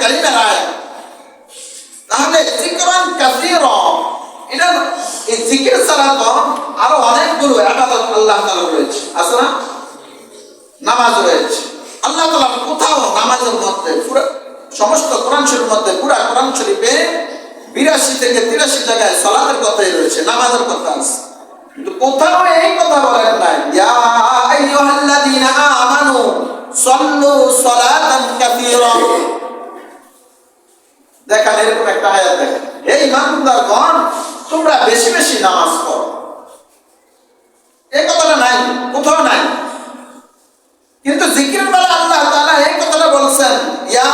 কালিমের তাহলে জিকরান কাসীর। এটা এই জিকির ছাড়া তো আরও অনেকগুলো আবাদত আল্লাহ তাআলা রয়েছে। আছে না? নামাজ রয়েছে। আল্লাহ তাআলা কোথাও নামাজের মধ্যে পুরো সমস্ত কোরআন শরীফের মধ্যে পুরো কোরআন শরীফে বিরাশি থেকে তিরাশি জায়গায় সালাতের কথাই রয়েছে, নামাজের কথা আছে। কিন্তু কোথাও এই কথা বলেন নাই। ইয়া আইয়ুহাল্লাযীনা আমানু সাল্লু সালাতান কাসীরা। দেখেন, এরকম একটা আয়াত দেখেন। হে ইমানদারগণ, তোমরা বেশি বেশি নামাজ পড়ো। এই কথাটা নাই, কোথাও নাই। কিন্তু জিকির বেলা আল্লাহ তাআলা এই কথাটা বলছেন, ইয়া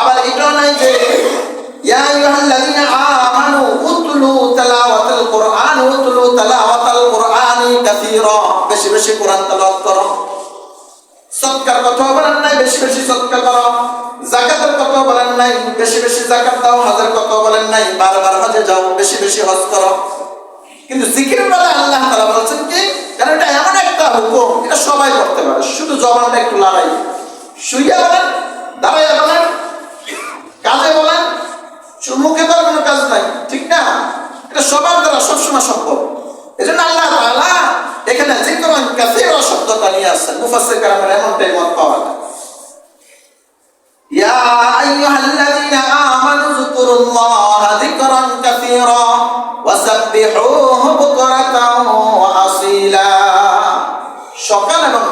আবার এটাও নাই যে বেশি বেশি কোরআন করো। সৎকার বলেন নাই, বেশি বেশি সৎকার করো। জাকাতের বলেন নাই, বেশি বেশি জাকাত দাও। বলেন নাই, বারবার হজে যাও, বেশি বেশি হজ করো। কিন্তু জিকির বেলা আল্লাহ কি? কারণ এটা এমন একটা হুকুম, এটা সবাই করতে পারে। শুধু জবানটা একটু লড়াই। শুইয়া বলেন, দাঁড়াইয়া বলেন, কাজে বলেন মুখে তো কোনো কাজ নাই, ঠিক না? এটা সবার দ্বারা সবসময় সম্ভব। এই জন্য আল্লাহ তাআলা মুফাসসির কালামের এমনটাই মত পাওয়া যায় ইয়া আইয়ুহাল্লাযীনা আমানু যকুরুল্লাহা যিকরান কাসীরা ওয়াসাব্বিহুহু বুকরাতাও ওয়া আসীলা সকাল এবং